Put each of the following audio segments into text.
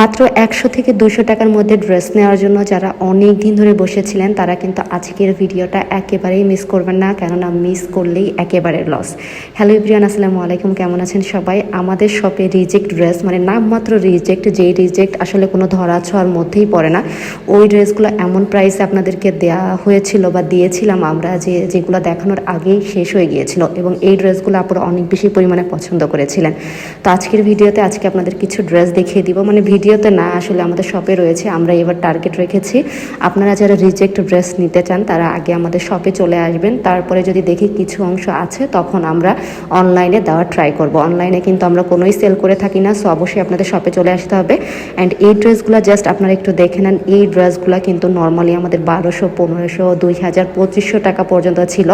মাত্র একশো থেকে দুশো টাকার মধ্যে ড্রেস নেওয়ার জন্য যারা অনেক দিন ধরে বসেছিলেন, তারা কিন্তু আজকের ভিডিওটা একেবারেই মিস করবেন না, কেননা মিস করলেই একেবারে লস হ্যালো ইব্রিয়ান আসসালামু আলাইকুম, কেমন আছেন সবাই? আমাদের শপে রিজেক্ট ড্রেস মানে নামমাত্র রিজেক্ট যেই রিজেক্ট আসলে কোনো ধরা ছোঁয়ার মধ্যেই পড়ে না, ওই ড্রেসগুলো এমন প্রাইসে আপনাদেরকে দেওয়া হয়েছিল বা দিয়েছিলাম আমরা যে, যেগুলো দেখানোর আগেই শেষ হয়ে গিয়েছিল এবং এই ড্রেসগুলো আপনারা অনেক বেশি পরিমাণে পছন্দ করেছিলেন। তো আজকের ভিডিওতে আজকে আপনাদের কিছু ড্রেস দেখিয়ে দিব মানে ভিডিওতে না আসলে আমাদের শপে রয়েছে, আমরা এবার টার্গেট রেখেছি। আপনারা যারা রিজেক্ট ড্রেস নিতে চান, তারা আগে আমাদের শপে চলে আসবেন। তারপরে যদি দেখি কিছু অংশ আছে, তখন আমরা অনলাইনে দেওয়ার ট্রাই করব। অনলাইনে কিন্তু আমরা কোনোই সেল করে থাকি না সো অবশ্যই আপনাদের শপে চলে আসতে হবে। অ্যান্ড এই ড্রেসগুলো জাস্ট আপনারা একটু দেখে নেন, এই ড্রেসগুলো কিন্তু নর্মালি আমাদের বারোশো, পনেরোশো, দুই হাজার, পঁচিশশো টাকা পর্যন্ত ছিল।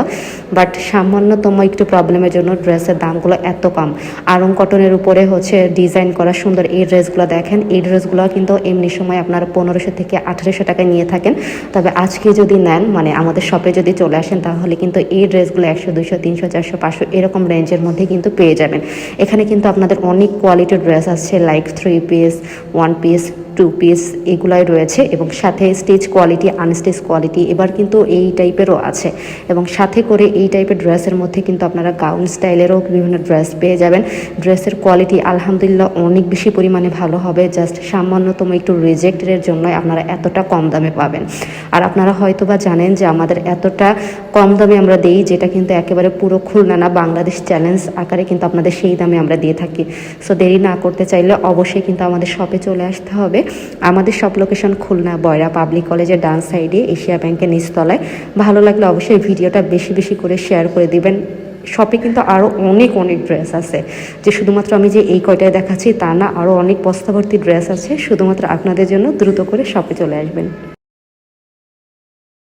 বাট সামান্যতম একটু প্রবলেমের জন্য ড্রেসের দামগুলো এত কম। আরং কটনের উপরে হচ্ছে ডিজাইন করা সুন্দর, এই ড্রেসগুলো দেখেন, এই ড্রেসগুলো কিন্তু এমনি সময় আপনারা পনেরোশো থেকে আঠেরোশো টাকায় নিয়ে থাকেন। তবে আজকে যদি নেন মানে আমাদের শপে যদি চলে আসেন, তাহলে কিন্তু এই ড্রেসগুলো একশো দুশো তিনশো, চারশো, পাঁচশো এরকম রেঞ্জের মধ্যে কিন্তু পেয়ে যাবেন। এখানে কিন্তু আপনাদের অনেক কোয়ালিটির ড্রেস আছে like three piece one piece two piece এগুলাই রয়েছে এবং সাথে স্টিচ কোয়ালিটি আনস্টিচ কোয়ালিটি এবার কিন্তু এই টাইপেরও আছে। এবং সাথে করে এই টাইপের ড্রেসের মধ্যে কিন্তু আপনারা গাউন স্টাইলেরও বিভিন্ন ড্রেস পেয়ে যাবেন। ড্রেসের কোয়ালিটি আলহামদুলিল্লাহ অনেক বেশি পরিমাণে ভালো হবে। জাস্ট সামান্যতম একটু রিজেক্টের জন্যই আপনারা এতটা কম দামে পাবেন। আর আপনারা হয়তো বা জানেন যে আমাদের এতটা কম দামে আমরা দিই, যেটা কিন্তু একেবারে পুরো খুলনা না বাংলাদেশ চ্যালেঞ্জ আকারে কিন্তু আপনাদের সেই দামে আমরা দিয়ে থাকি। সো দেরি না করতে চাইলে অবশ্যই কিন্তু আমাদের শপে চলে আসতে হবে। আমাদের সব লোকেশন খুলনা, বয়রা পাবলিক কলেজের ডান সাইডে এশিয়া ব্যাংকের নিচতলায়। ভালো লাগলে অবশ্যই ভিডিওটা বেশি বেশি করে শেয়ার করে দিবেন। শপে কিন্তু আরও অনেক অনেক ড্রেস আছে। যে শুধুমাত্র আমি যে এই কয়টায় দেখাচ্ছি, তা না আরও অনেক বস্তাভর্তি ড্রেস আছে, শুধুমাত্র আপনাদের জন্য দ্রুত করে শপে চলে আসবেন।